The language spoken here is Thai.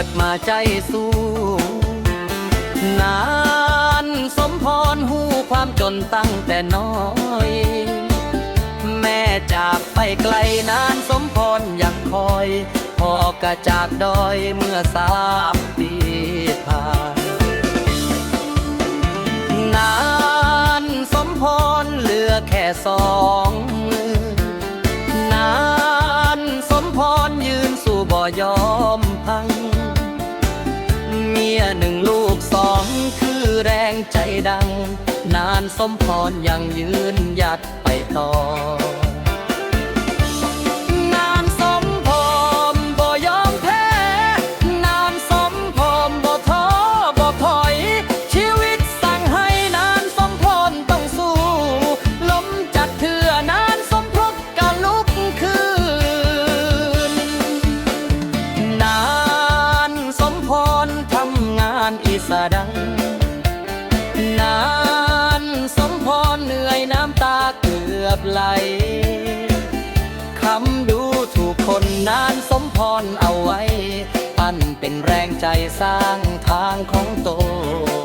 ิดมาใจสู้ นานสมพรหูความจนตั้งแต่น้อย แม่จากไปไกลนานสมพรยังคอยพ่อกระจากดอยเมื่อสามปีผ่านนานสมพรเหลือแค่สอง หนึ่งลูกสองคือแรงใจดัง นานสมพรยังยืนหยัดไปต่อานอีสาดัง นานสมพรเหนื่อยน้ำตาเกือบไหล คำดูถูกคนนานสมพรเอาไว้ ปั้นเป็นแรงใจสร้างทางของตน